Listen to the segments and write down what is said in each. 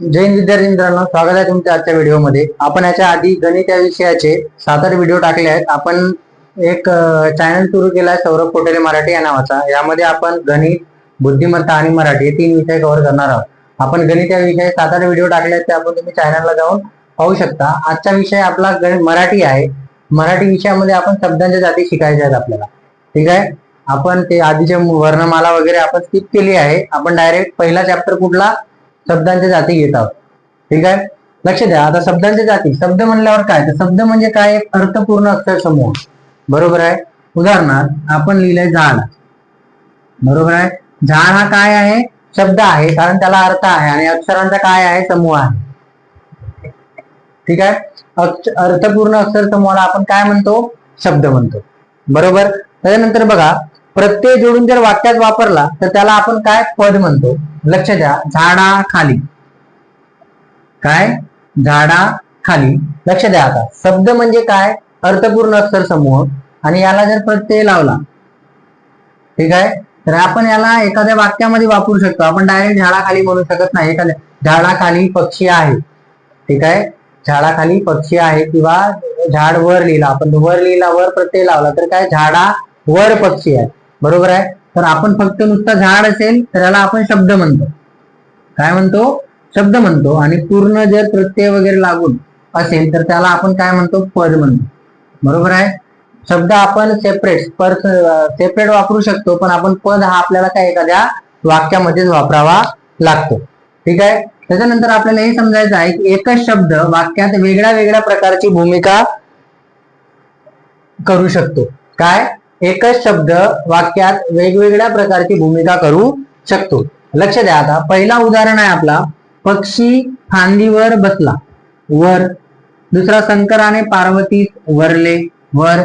जैन विद्यार्थी मित्रांनो स्वागत आहे तुमच्या आजच्या व्हिडिओमध्ये. आपण याच्या आधी गणित या विषयाचे सात आठ व्हिडिओ टाकले आहेत. आपण एक चॅनल सुरू केला आहे सौरभ कोटेले मराठी या नावाचा. यामध्ये आपण गणित बुद्धिमत्ता आणि मराठी हे तीन विषय कव्हर करणार आहोत. आपण गणित या विषयी सात आठ व्हिडिओ टाकले आहेत ते आपण तुम्ही चॅनलला जाऊन पाहू शकता. आजचा विषय आपला गणित मराठी आहे. मराठी विषयामध्ये आपण शब्दांच्या जाती शिकायच्या आहेत आपल्याला. ठीक आहे? आपण ते आधीचे वर्णमाला वगैरे आपण स्किप केली आहे. आपण डायरेक्ट पहिला चॅप्टर कुठला? शब्दांच्या जाती घेत आहोत ठीक आहे? लक्ष द्या. आता शब्दांच्या जाती. शब्द म्हणल्यावर काय? तर शब्द म्हणजे काय? एक अर्थपूर्ण अक्षर समूह. बरोबर आहे? उदाहरणार्थ आपण लिहिलंय झाड. बरोबर आहे? झाड हा काय आहे? शब्द आहे. कारण त्याला अर्थ आहे आणि अक्षरांचा काय आहे? समूह आहे. ठीक आहे? अर्थपूर्ण अक्षर समूहाला आपण काय म्हणतो? शब्द म्हणतो. बरोबर? त्याच्यानंतर बघा प्रत्यय जोडून जर वाक्यात वापरला तर त्याला आपण काय पद म्हणतो? लक्ष द्या. झाडा खाली काय? झाडा खाली लक्ष द्या आता. शब्द म्हणजे काय? अर्थपूर्ण अक्षर समूह. आणि याला जर प्रत्यय लावला ठीक आहे? तर आपण याला एखाद्या वाक्यामध्ये वापरू शकतो. आपण डायरेक्ट झाडाखाली म्हणू शकत नाही. एखाद्या झाडाखाली पक्षी आहे. ठीक आहे? झाडाखाली पक्षी आहे किंवा झाड वर लिहिला. आपण वर लिहिला वर प्रत्यय लावला तर काय? झाडा वर पक्षी आहे. बरोबर आहे? तर आपण फक्त नुसता झाड असेल तर याला आपण शब्द म्हणतो. काय म्हणतो? शब्द म्हणतो. आणि पूर्ण जर प्रत्यय वगैरे लागून असेल तर त्याला आपण काय म्हणतो? पद म्हणतो. बरोबर आहे? शब्द आपण सेपरेट पर सेपरेट वापरू शकतो पण आपण पद हा आपल्याला काय एखाद्या वाक्यामध्येच वापरावा लागतो. ठीक आहे? त्याच्यानंतर आपल्याला हे समजायचं आहे की एकच शब्द वाक्यात वेगळ्या वेगळ्या प्रकारची भूमिका करू शकतो. काय? एकच शब्द वाक्यात वेगवेगळ्या प्रकारची भूमिका करू शकतो. लक्ष द्या आता. पहिला उदाहरण आहे आपला. पक्षी फांदीवर बसला. वर. दुसरा शंकराने पार्वतीस वरले. वर.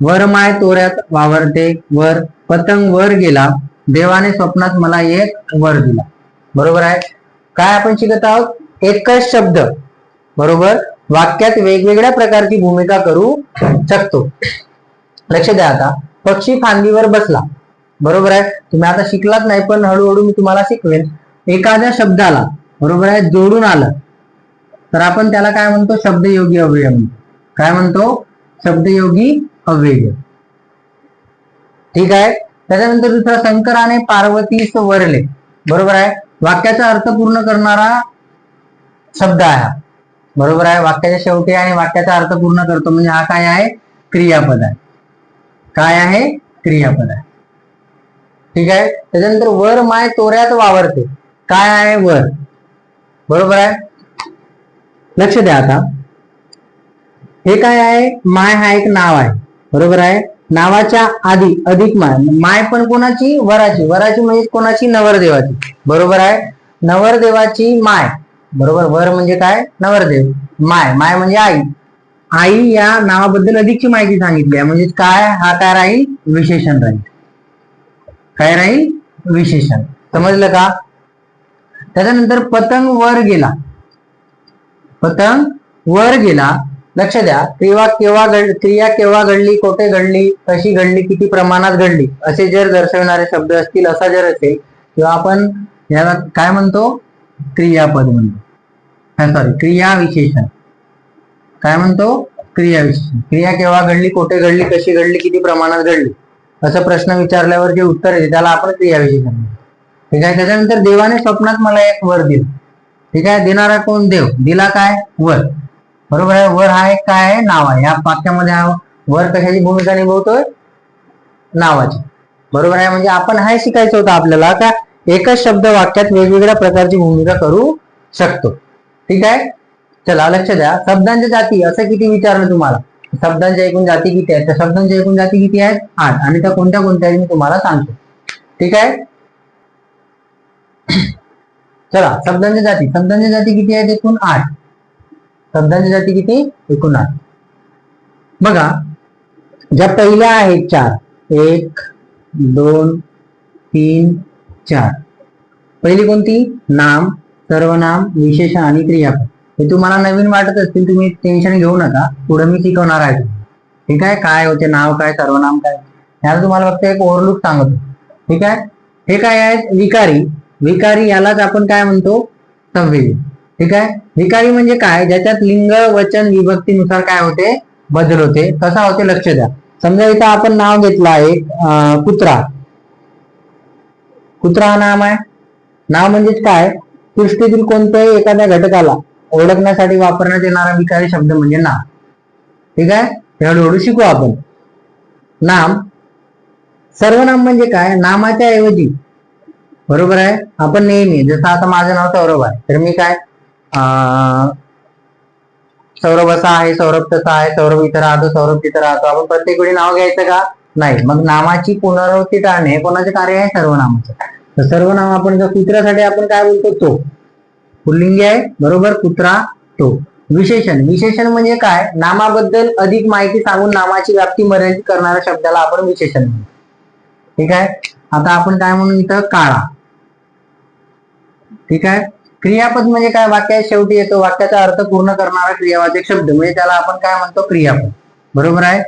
वर माय तोऱ्यात वावरते. वर. पतंग वर गेला. देवाने स्वप्नात मला एक वर दिला. बरोबर आहे? काय आपण शिकत आहोत? एकच शब्द. बरोबर? वाक्यात वेगवेगळ्या प्रकारची भूमिका करू शकतो. लक्ष द्या आता. पक्षी फांदीवर बसला. बरोबर आहे? तुम्ही आता शिकलाच नाही पण हळूहळू मी तुम्हाला शिकवेन. एखाद्या शब्दाला बरोबर आहे? जोडून आलं. तर आपण त्याला काय म्हणतो? शब्दयोगी अव्यय म्हणतो काय म्हणतो? शब्दयोगी अव्यय ठीक आहे? त्याच्यानंतर दुसरा शंकराने पार्वतीस वरले बरोबर आहे? वाक्याचा अर्थ पूर्ण करणारा शब्द आहे हा. बरोबर आहे? वाक्याच्या शेवटी आणि वाक्याचा अर्थ पूर्ण करतो. म्हणजे हा काय आहे? क्रियापद आहे. काय आहे? क्रियापद आहे. ठीक आहे? त्याच्यानंतर वर माय तोऱ्यात वावरते. काय आहे वर? बरोबर आहे? लक्ष द्या आता. हे काय आहे? माय हा एक नाव आहे. बरोबर आहे? नावाच्या आधी अधिक माय. माय पण कोणाची? वराची. वराची म्हणजे कोणाची? नवरदेवाची. बरोबर आहे? नवरदेवाची माय. बरोबर? वर म्हणजे काय? नवरदेव. माय. माय म्हणजे आई. आई या नावाबद्दल अधिकची माहिती सांगितली आहे. म्हणजे काय हा काय राहील? विशेषण राहील. काय राहील? विशेषण. समजलं का? त्याच्यानंतर पतंग वर गेला. पतंग वर गेला. लक्ष द्या. क्रिया केव्हा घड क्रिया केव्हा घडली कोठे घडली कशी घडली किती प्रमाणात घडली असे जर दर्शवणारे शब्द असतील असा जर असेल किंवा आपण याला काय म्हणतो? क्रियापद म्हणतो. सॉरी क्रिया विशेषण. काय म्हणतो? क्रिया क्रिया केव्हा घडली कोठे घडली कशी घडली किती प्रमाणात घडली? असं प्रश्न विचारल्यावर जे उत्तर येते त्याला आपण क्रियाविषयी म्हणतो. ठीक आहे? त्याच्यानंतर देवाने स्वप्नात मला एक वर दिलं. ठीक आहे? देणारा कोण? देव. दिला काय? वर. बरोबर आहे? वर हा एक काय आहे? नाव आहे. या वाक्यामध्ये हा वर कशाची भूमिका निभवतोय? नावाची. बरोबर आहे? म्हणजे आपण हे शिकायचं होतं आपल्याला का एकच शब्द वाक्यात वेगवेगळ्या प्रकारची भूमिका करू शकतो. ठीक आहे? चला लक्ष द्या. शब्दांच्या जाती असं किती विचारलं तुम्हाला? शब्दांच्या एकूण जाती किती आहेत? त्या शब्दांच्या एकूण जाती किती आहेत? आठ. आणि त्या कोणत्या कोणत्या आहेत मी तुम्हाला सांगतो. ठीक आहे? चला शब्दांच्या जाती. शब्दांच्या जाती किती आहेत? एकूण आठ. शब्दांच्या जाती किती? एकूण आठ. बघा ज्या पहिल्या आहेत चार एक दोन तीन चार. पहिली कोणती? नाम सर्वनाम विशेष आणि क्रियापद. हे तुम्हाला नवीन वाटत असतील तुम्ही टेन्शन घेऊ नका. पुढे मी शिकवणार आहे. ठीक आहे? काय होते नाव काय सर्वनाम काय? याला तुम्हाला फक्त एक ओव्हरलुक सांगतो. ठीक आहे? हे काय आहेत? विकारी. विकारी यालाच आपण काय म्हणतो? संवेदी ठीक आहे? विकारी म्हणजे काय? ज्याच्यात लिंग वचन विभक्तीनुसार काय होते? बदल होते. कसा होते? लक्ष द्या. समजा इथं आपण नाव घेतलं आहे कुत्रा. कुत्रा हा नाम आहे. नाव म्हणजेच काय? सृष्टीतील कोणत्याही एखाद्या घटकाला. ओळखण्यासाठी वापरण्यात येणारा विकारी शब्द म्हणजे नाम. ठीक आहे? हळूहळू शिकू आपण. नाम. सर्वनाम म्हणजे काय? नामाच्या ऐवजी. बरोबर आहे? आपण नेहमी जसं आता माझं नाव सौरभ आहे. तर मी काय? अं, सौरभ असा आहे सौरभ तसा आहे सौरभ इथं राहतो सौरभ तिथं राहतो. आपण प्रत्येक वेळी नाव घ्यायचं का? नाही. मग नामाची पुनरावृत्ती टाळणे हे कोणाचे कार्य आहे? सर्वनामाचं तर सर्वनाम आपण जर कुत्र्यासाठी आपण काय बोलतो? तो. पुल्लिंगी आहे बरोबर? कुत्रा तो. विशेषण. विशेषण म्हणजे काय? नामाबद्दल अधिक माहिती सांगून नामाची व्याप्ती मर्यादित करणाऱ्या शब्दाला आपण विशेषण म्हणतो. ठीक आहे? आता आपण काय म्हणू इथं? काळा. ठीक आहे? क्रियापद म्हणजे काय? वाक्या शेवटी येतो. वाक्याचा अर्थ पूर्ण करणारा क्रियावाचक शब्द. म्हणजे त्याला आपण काय म्हणतो? क्रियापद. बरोबर आहे?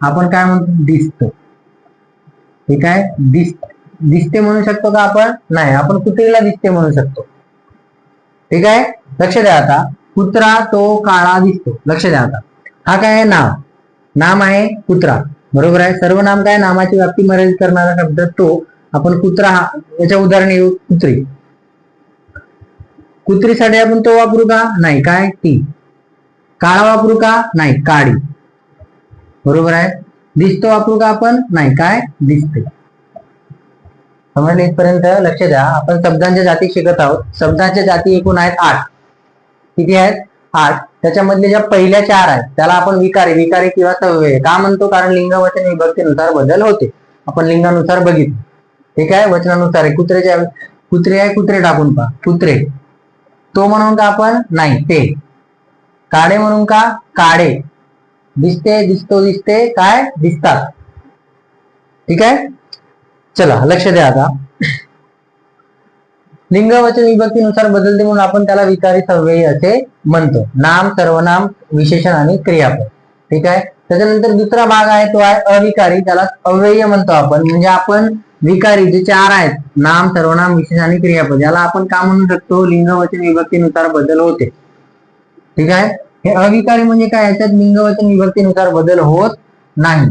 आपण काय म्हणतो? दिसतो. ठीक आहे? दिस दिसते म्हणू शकतो का आपण? नाही. आपण कुत्रीला दिसते म्हणू शकतो. ठीक आहे? लक्ष द्या आता. कुत्रा तो काळा दिसतो. लक्ष द्या आता. हा काय आहे? नाव. नाम आहे कुत्रा. बरोबर आहे? सर्व नाम काय? नामाची व्याप्ती मर्यादित करणारा शब्द तो. आपण कुत्रा हा याच्या उदाहरण येऊ. कुत्री. कुत्रीसाठी आपण तो वापरू का? नाही. काय? ती. काळा वापरू का? नाही. काळी. बरोबर आहे? दिसतो वापरू का आपण? नाही. काय? दिसते. समजले इथपर्यंत? लक्ष द्या. आपण शब्दांच्या जाती शिकत आहोत. शब्दांच्या जाती एकूण आहेत आठ. किती आहेत? आठ. त्याच्यामधले ज्या पहिल्या चार आहेत त्याला आपण विकारी विकारी किंवा सव्यय का म्हणतो? कारण लिंग वचन विभक्तीनुसार बदल होते. आपण लिंगानुसार बघितलं. ठीक आहे? वचनानुसार आहे. कुत्र्याच्या कुत्रे आहे कुत्रे टाकून पहा. कुत्रे. तो म्हणून का आपण? नाही. ते. काडे म्हणून का? काडे. दिसते दिसतो दिसते. काय? दिसतात. ठीक आहे? चला लक्ष द्या आता. लिंगवचन विभक्तीनुसार बदलते म्हणून आपण त्याला विकारी सव्ययी असे म्हणतो. नाम सर्वनाम विशेषण आणि क्रियापद. ठीक आहे? त्याच्यानंतर दुसरा भाग आहे तो आहे अविकारी. त्याला अव्यय म्हणतो आपण. म्हणजे आपण विकारी जे चार आहेत नाम सर्वनाम विशेष आणि क्रियापद याला आपण का म्हणू शकतो? लिंगवचन विभक्तीनुसार बदल होते. ठीक आहे? हे अविकारी म्हणजे काय? याच्यात लिंगवचन विभक्तीनुसार बदल होत नाही.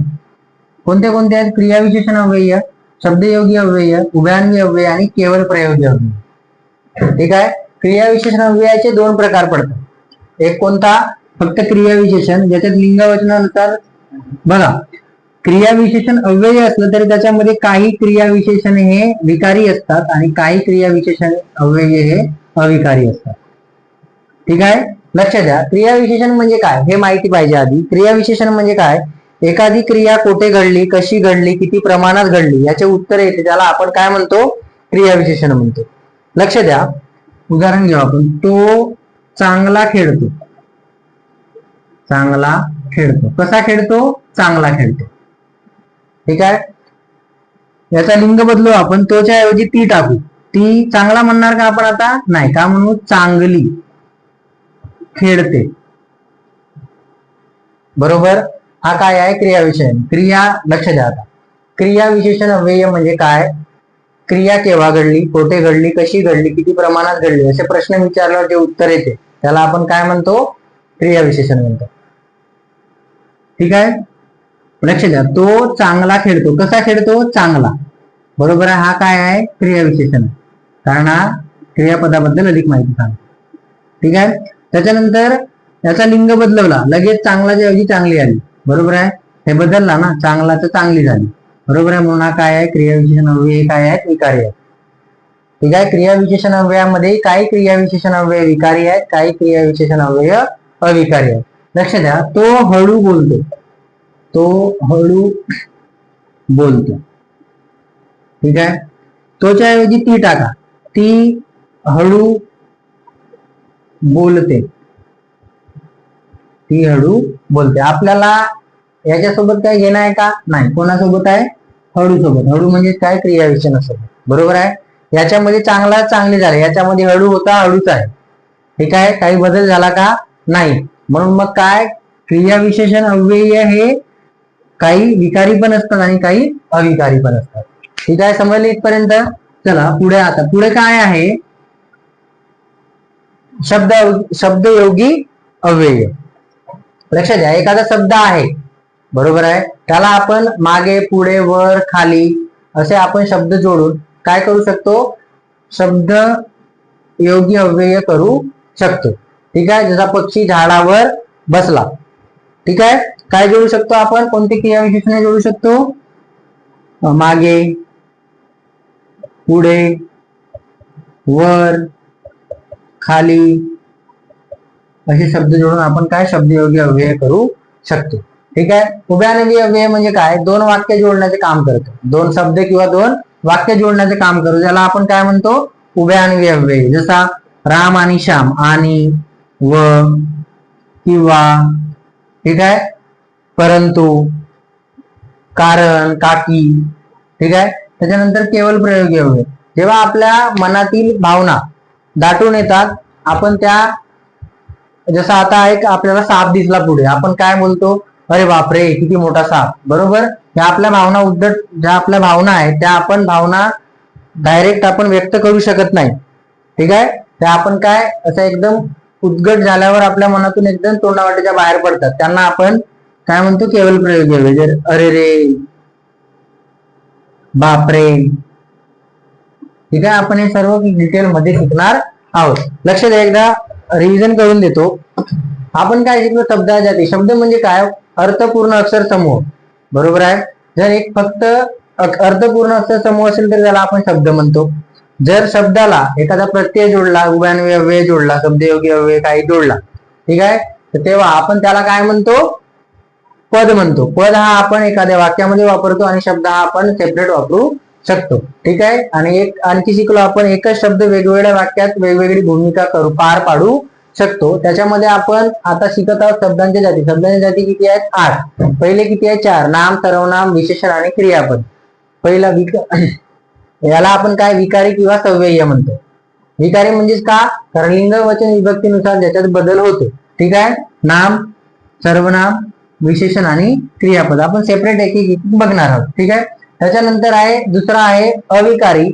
कोणते कोणते आहेत? क्रियाविशेषण अव्यय. शब्दयोगी अव्यय उभयान्वी अव्यय आणि केवळ प्रयोगी अव्यय ठीक आहे? क्रियाविशेषण अव्ययाचे दोन प्रकार पडतात. एक कोणता? फक्त क्रियाविशेषण ज्याच्यात लिंगवचनानुसार बघा क्रियाविशेषण अव्यय असलं तरी त्याच्यामध्ये काही क्रियाविशेषण हे विकारी असतात आणि काही क्रियाविशेषण अव्यय हे अविकारी असतात. ठीक आहे? लक्ष द्या क्रियाविशेषण म्हणजे काय? हे माहिती पाहिजे आधी. क्रियाविशेषण म्हणजे काय? एखादी क्रिया कोठे घडली कशी घडली किती प्रमाणात घडली याचे उत्तर येते. त्याला आपण काय म्हणतो? क्रियाविशेषण म्हणतो. लक्ष द्या. उदाहरण घेऊ आपण. तो चांगला खेळतो. चांगला खेळतो. कसा खेळतो? चांगला खेळतो. ठीक आहे? याचा लिंग बदलू आपण. तोच्या ऐवजी ती टाकू. ती चांगला म्हणणार का आपण आता? नाही. का म्हणू? चांगली. खेळते. बरोबर? हा काय आहे? क्रियाविशेषण क्रिया लक्ष द्या आता. क्रियाविशेषण अव्यय म्हणजे काय? क्रिया केव्हा घडली? कोठे घडली? कशी घडली? किती प्रमाणात घडली? असे प्रश्न विचारल्यावर जे उत्तर येते त्याला आपण काय म्हणतो? क्रियाविशेषण म्हणतो. ठीक आहे? लक्ष द्या. तो चांगला खेळतो. कसा खेळतो? चांगला. बरोबर आहे? हा काय आहे? क्रियाविशेषण. कारण हा क्रियापदाबद्दल अधिक माहिती सांगतो. ठीक आहे? त्याच्यानंतर याचा लिंग बदलवला. लगेच चांगलाच्या ऐवजी चांगली आली. बरोबर आहे? हे बदलला ना? चांगला तर चांगली झाली. बरोबर आहे? म्हणून हा काय आहे? क्रियाविशेषण अव्यय काय आहेत विकारी आहेत ठीक आहे क्रियाविशेषण अव्ययामध्ये काही क्रियाविशेषण अव्यय विकारी आहेत काही क्रियाविशेषण अव्यय अविकारी आहेत लक्ष द्या. तो हळू बोलतो. तो हळू बोलतो. ठीक आहे? तोच्या ऐवजी ती टाका. ती हळू बोलते. ती हळू बोलते. आपल्याला याच्यासोबत काय घेणं आहे का? नाही. कोणासोबत आहे? हळू सोबत हळू म्हणजे काय? क्रियाविशेषणासोबत बरोबर आहे? याच्यामध्ये चांगला चांगले झाले. याच्यामध्ये हळू होता हळूच आहे. ठीक आहे काही बदल झाला का? नाही. म्हणून मग काय? क्रियाविशेषण अव्यय हे काही विकारी पण असतात आणि काही अविकारी पण असतात. ठीक आहे समजले इथपर्यंत? चला पुढे आता. पुढे काय आहे? शब्द शब्दयोगी अव्यय. लक्षात घ्या एखादा शब्द आहे बरोबर आहे? त्याला आपण मागे पुढे वर खाली असे आपण शब्द जोडून काय करू शकतो? शब्द योगी अव्यय करू शकतो. ठीक आहे? जसा पक्षी झाडावर बसला. ठीक आहे? काय जोडू शकतो आपण? कोणती क्रियाविशेषणे जोडू शकतो? मागे पुढे वर खाली असे शब्द जोडून आपण काय शब्दयोगी अव्यय करू शकतो. ठीक आहे? उभ्यानवी अव्यय म्हणजे काय? दोन वाक्य जोडण्याचे काम करतो. दोन शब्द किंवा दोन वाक्य जोडण्याचे काम करतो. ज्याला आपण काय म्हणतो? उभ्यानवी अव्यय जसा राम आणि श्याम आणि व किंवा. ठीक आहे? परंतु कारण काकी. ठीक आहे? त्याच्यानंतर केवळ प्रयोगी अव्यय. जेव्हा आपल्या मनातील भावना दाटून येतात आपण त्या जसं आता एक आपल्याला साप दिसला पुढे. आपण काय बोलतो? अरे बापरे किती मोठा साप. बरोबर? ह्या आपल्या भावना उद्धट ज्या आपल्या भावना आहेत त्या आपण भावना डायरेक्ट आपण व्यक्त करू शकत नाही. ठीक आहे? त्या आपण काय? असं एकदम उद्गट झाल्यावर आपल्या मनातून एकदम तोंडावाटेच्या बाहेर पडतात. त्यांना आपण काय म्हणतो? केवळ प्रयोग जर अरे रे बापरे. ठीक आहे? आपण हे सर्व डिटेल मध्ये शिकणार आहोत. लक्ष द्या एकदा. रिव्हिजन करून देतो. आपण काय शिकलो? शब्दा जाती शब्द म्हणजे काय हो? अर्थपूर्ण अक्षर समूह. बरोबर आहे? जर एक फक्त अर्थपूर्ण अक्षर समूह असेल तर त्याला आपण शब्द म्हणतो. जर शब्दाला एखादा प्रत्यय जोडला उभ्यान्वय अव्यय जोडला शब्दयोगी अव्यय काही जोडला ठीक आहे? तर तेव्हा आपण त्याला काय म्हणतो? पद म्हणतो. पद हा आपण एखाद्या वाक्यामध्ये वापरतो आणि शब्द हा आपण सेपरेट वापरू शकतो. ठीक आहे? आणि एक आणखी शिकलो आपण एकच शब्द वेगवेगळ्या वाक्यात वेगवेगळी भूमिका करू पार पाडू शकतो. त्याच्यामध्ये आपण आता शिकत आहोत शब्दांच्या जाती. शब्दांच्या जाती किती आहेत? आठ. पहिले किती आहे? चार. नाम सर्वनाम विशेषण आणि क्रियापद. पहिला विक याला आपण काय? विकारी किंवा सव्यय म्हणतो. विकारी म्हणजेच का? कारण लिंग वचन विभक्तीनुसार ज्याच्यात बदल होतो. ठीक आहे? नाम सर्वनाम विशेषण आणि क्रियापद. आपण सेपरेट एक एक बघणार आहोत. ठीक आहे? त्याच्यानंतर आहे दुसरा आहे अविकारी.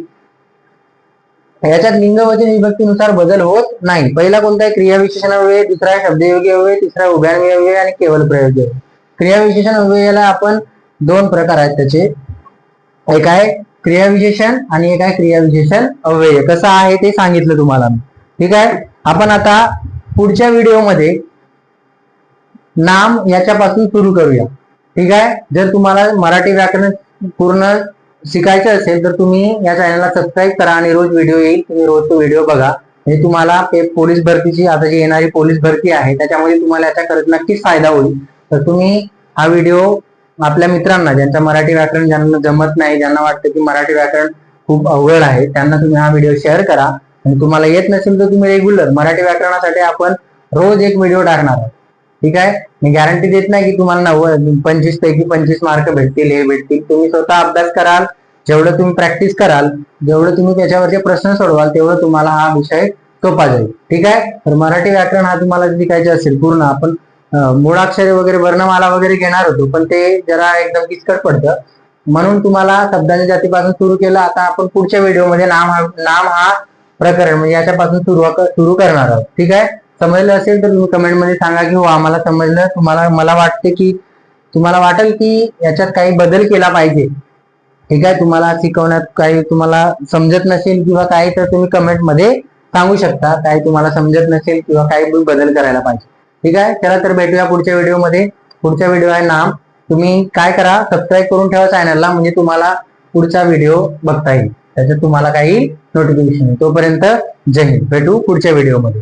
याच्यात लिंगवचन विभक्तीनुसार बदल होत नाही. पहिला कोणता आहे? क्रियाविशेषण अव्यय दुसरा आहे शब्दयोगी अव्यय तिसरा उभ्यान्वय अव्यय आणि केवळ प्रयोगी अव्यय. क्रियाविशेषण अव्ययाला आपण दोन प्रकार आहेत त्याचे. एक आहे क्रियाविशेषण आणि एक आहे क्रियाविशेषण अव्यय. कसं आहे ते सांगितलं तुम्हाला ठीक आहे? आपण आता पुढच्या व्हिडिओमध्ये नाम याच्यापासून सुरू करूया. ठीक आहे? जर तुम्हाला मराठी व्याकरण पूर्ण शिकायचं असेल तर तुम्ही या चॅनलला सबस्क्राईब करा आणि रोज व्हिडिओ येईल. तुम्ही रोज तो व्हिडिओ बघा. हे तुम्हाला पोलीस भरतीची आता जी येणारी पोलीस भरती आहे त्याच्यामध्ये तुम्हाला याचा खरंच नक्कीच फायदा होईल. तर तुम्ही हा व्हिडिओ आपल्या मित्रांना ज्यांचा मराठी व्याकरण ज्यांना जमत नाही ज्यांना वाटतं की मराठी व्याकरण खूप अवघड आहे त्यांना तुम्ही हा व्हिडिओ शेअर करा. आणि तुम्हाला येत नसेल तर तुम्ही रेग्युलर मराठी व्याकरणासाठी आपण रोज एक व्हिडिओ टाकणार आहोत. ठीक आहे? मी गॅरंटी देत नाही की तुम्हाला नव्वद पंचवीस पैकी पंचवीस मार्क भेटतील हे भेटतील. तुम्ही स्वतः अभ्यास कराल जेवढं तुम्ही प्रॅक्टिस कराल जेवढं तुम्ही त्याच्यावरचे प्रश्न सोडवाल तेवढं तुम्हाला हा विषय सोपा जाईल. ठीक आहे? तर मराठी व्याकरण हा तुम्हाला शिकायचं असेल पूर्ण. आपण मुळाक्षरे वगैरे वर्णमाला वगैरे घेणार होतो पण ते जरा एकदम किचकट पडतं. म्हणून तुम्हाला शब्दाच्या जातीपासून सुरू केलं. आता आपण पुढच्या व्हिडिओमध्ये नाम हा नाम हा प्रकरण म्हणजे याच्यापासून सुरू सुरू करणार आहोत. ठीक आहे? समजलं असेल तर तुम्ही कमेंटमध्ये सांगा की हो आम्हाला समजलं. तुम्हाला मला वाटते की तुम्हाला वाटेल की याच्यात काही बदल केला पाहिजे. ठीक आहे? तुम्हाला शिकवण्यात काही तुम्हाला समजत नसेल किंवा काही तर तुम्ही कमेंटमध्ये सांगू शकता. काही तुम्हाला समजत नसेल किंवा काही बदल करायला पाहिजे. ठीक आहे? चला तर भेटूया पुढच्या व्हिडिओमध्ये पुढचा व्हिडिओ आहे नाम. तुम्ही काय करा सबस्क्राईब करून ठेवा चॅनलला म्हणजे तुम्हाला पुढचा व्हिडिओ बघता येईल. त्याच्यात तुम्हाला काही नोटिफिकेशन तोपर्यंत जय हिंद. भेटू पुढच्या व्हिडिओमध्ये